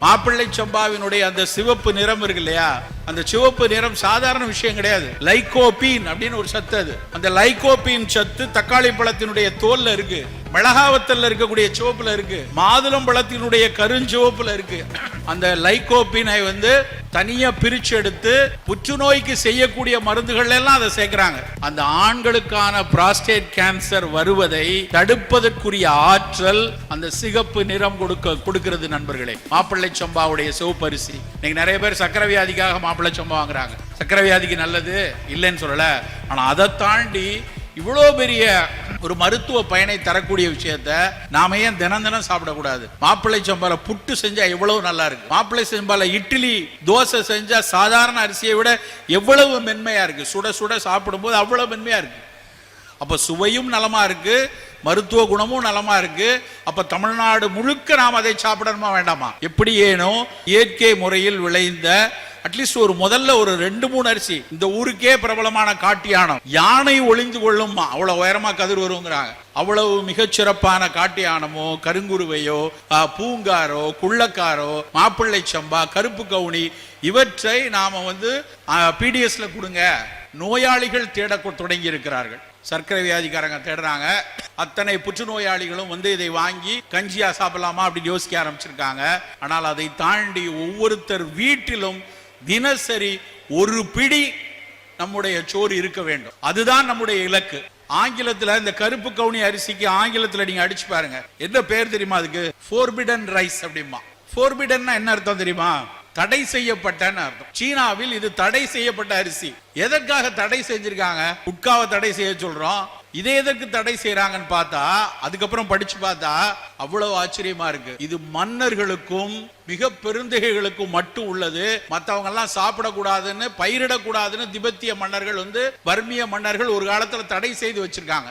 மாப்பிள்ளை சம்பாவினுடைய அந்த சிவப்பு நிறம் இருக்கு இல்லையா? அந்த சிவப்பு நிறம் சாதாரண விஷயம் கிடையாது. லைகோபீன் அப்படின்னு ஒரு சத்து அது. அந்த லைகோபீன் சத்து தக்காளி பழத்தினுடைய தோல்ல இருக்கு. மிளகாவத்தல்ல இருக்கக்கூடிய சிவப்புல இருக்கு. மாதுளம் பழத்தினுடைய கருஞ்சிவப்புல இருக்கு. அந்த லைகோபீனை வந்து தனியா பிரிச்சு எடுத்து புற்றுநோய்க்கு செய்யக்கூடிய மருந்துகள் எல்லாம் அதை சேர்க்கிறாங்க. அந்த ஆண்களுக்கான பிராஸ்டேட் கேன்சர் வருவதை தடுப்பதற்குரிய ஆற்றல் அந்த சிகப்பு நிறம் கொடுக்க கொடுக்கிறது நண்பர்களே. மாப்பிள்ளை சம்பாவுடைய சிவப்பரிசி. இன்னைக்கு நிறைய பேர் சக்கரை வியாதிக்காக மாப்பிள்ளை சம்பா வாங்குறாங்க. சக்கரை வியாதிக்கு நல்லது இல்லைன்னு சொல்லல. ஆனா அதை தாண்டி இவ்வளோ பெரிய ஒரு மருத்துவ பயனை தரக்கூடிய விஷயத்த நாம ஏன் தினம் தினம் சாப்பிடக்கூடாது? மாப்பிள்ளை சம்பால புட்டு செஞ்சா எவ்வளவு நல்லா இருக்கு? மாப்பிள்ளை சம்பால இட்லி தோசை செஞ்சா சாதாரண அரிசியை விட எவ்வளவு மென்மையா இருக்கு? சுட சுட சாப்பிடும்போது அவ்வளவு மென்மையா இருக்கு. அப்ப சுவையும் நலமா இருக்கு மருத்துவ குணமும் நலமா இருக்கு. அப்ப தமிழ்நாடு முழுக்க நாம் அதை சாப்பிடணுமா வேண்டாமா? எப்படி ஏனோ இயற்கை முறையில் விளைந்த அட்லீஸ்ட் ஒரு முதல்ல ஒரு ரெண்டு மூணு அரிசி. இந்த ஊருக்கே பிரபலமான காட்டு யானம் யானை ஒளிந்து கொள்ளுமா அவ்வளவு உயரமா கதிர் வருங்கிறாங்க. அவ்வளவு மிகச்சிறப்பான காட்டு யானமோ கருங்குருவையோ பூங்காரோ குள்ளக்காரோ மாப்பிள்ளை சம்பா கருப்பு கவுனி இவற்றை நாம வந்து பிடிஎஸ்ல கொடுங்க. நோயாளிகள் தேட தொடங்கி இருக்கிறார்கள் சர்க்கரை வியாதிக்காரங்க தேடுறாங்க. அத்தனை புற்றுநோயாளிகளும் வந்து இதை வாங்கி கஞ்சியா சாப்பிடலாமா அப்படின்னு யோசிக்க ஆரம்பிச்சிருக்காங்க. ஆனால் அதை தாண்டி ஒவ்வொருத்தர் வீட்டிலும் தினசரி ஒரு பிடி நம்முடைய சோறு இருக்க வேண்டும். அதுதான் நம்முடைய இலக்கு. ஆங்கிலத்துல இந்த கருப்பு கவுனி அரிசிக்கு ஆங்கிலத்துல நீங்க அடிச்சு பாருங்க. என்ன பேர் தெரியுமா அதுக்கு? ஃபோர்பிடன் ரைஸ் அப்படிமா ஃபோர்பிடன்னா என்ன அர்த்தம் தெரியுமா? தடை செய்யப்பட்டன்னு அர்த்தம். சீனாவில் இது தடை செய்யப்பட்ட அரிசி. எதற்காக தடை செஞ்சிருக்காங்க? உட்காவை தடை செய்ய சொல்றோம். இதை எதற்கு தடை செய்யறாங்கன்னு பார்த்தா அதுக்கப்புறம் படிச்சு பார்த்தா அவ்வளவு ஆச்சரியமா இருக்கு. இது மன்னர்களுக்கும் மிக பெருந்தகைகளுக்கும் மட்டும் உள்ளது. மத்தவங்க எல்லாம் சாப்பிடக்கூடாதுன்னு பயிரிடக்கூடாதுன்னு திபெத்திய மன்னர்கள் வந்து பர்மிய மன்னர்கள் ஒரு காலத்துல தடை செய்து வச்சிருக்காங்க.